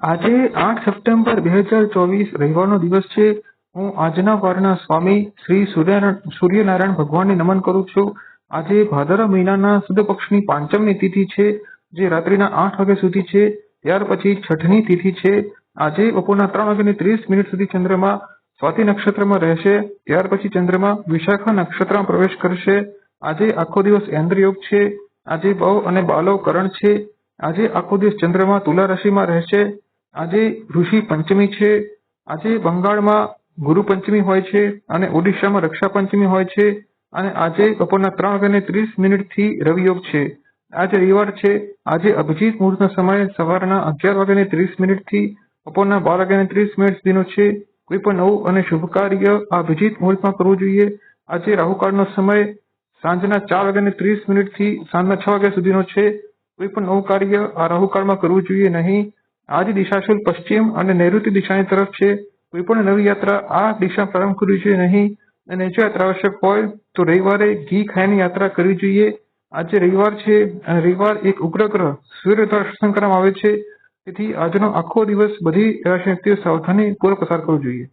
આજે આઠ સપ્ટેમ્બર બે હજાર ચોવીસ રવિવારનો દિવસ છે. હું આજના વારના સ્વામી શ્રી સૂર્યનારાયણ ભગવાનને નમન કરું છું. આજે ભાદરવા મહિનાના સુદ પક્ષની પાંચમની તિથિ છે, જે રાત્રિના આઠ વાગ્યા સુધી છે. ત્યાર પછી છઠની તિથિ છે. આજે બપોરના ત્રણ વાગ્યાને ત્રીસ મિનિટ સુધી ચંદ્રમા સ્વાતિ નક્ષત્રમાં રહેશે. ત્યાર પછી ચંદ્રમા વિશાખા નક્ષત્રમાં પ્રવેશ કરશે. આજે આખો દિવસ ઇન્દ્રયોગ છે. આજે બહુ અને બાલવ કરણ છે. આજે આખો દિવસ ચંદ્રમા તુલા રાશિમાં રહેશે. આજે ઋષિ પંચમી છે. આજે બંગાળમાં ગુરુ પંચમી હોય છે અને ઓડિશામાં રક્ષા પંચમી હોય છે અને આજે બપોરના ત્રણ વાગ્યાને ત્રીસ મિનિટથી રવિયોગ છે. આજે રવિવાર છે. આજે અભિજીત મુહૂર્તના સમય સવારના અગિયાર વાગ્યાને ત્રીસ મિનિટથી બપોરના બાર વાગ્યાને ત્રીસ મિનિટ સુધીનો છે. કોઈ પણ નવું અને શુભ કાર્ય આ અભિજીત મુહૂર્તમાં કરવું જોઈએ. આજે રાહુકાળનો સમય સાંજના ચાર વાગ્યાને ત્રીસ મિનિટથી સાંજના છ વાગ્યા સુધીનો છે. કોઈ પણ નવું કાર્ય આ રાહુકાળમાં કરવું જોઈએ નહીં. આજ દિશાશુલ પશ્ચિમ અને નૈઋત્ય દિશાની તરફ છે. કોઈ પણ નવી યાત્રા આ દિશા પ્રારંભ કરવી જોઈએ નહીં. અને જો યાત્રા આવશ્યક હોય તો રવિવારે ઘી ખાઈને યાત્રા કરવી જોઈએ. આજે રવિવાર છે અને રવિવાર એક ઉગ્ર ગ્રહ સૂર્ય દ્વારા કરવામાં આવે છે. તેથી આજનો આખો દિવસ બધી રાશિ વ્યક્તિઓ સાવધાની પૂર્વક પસાર કરવો જોઈએ.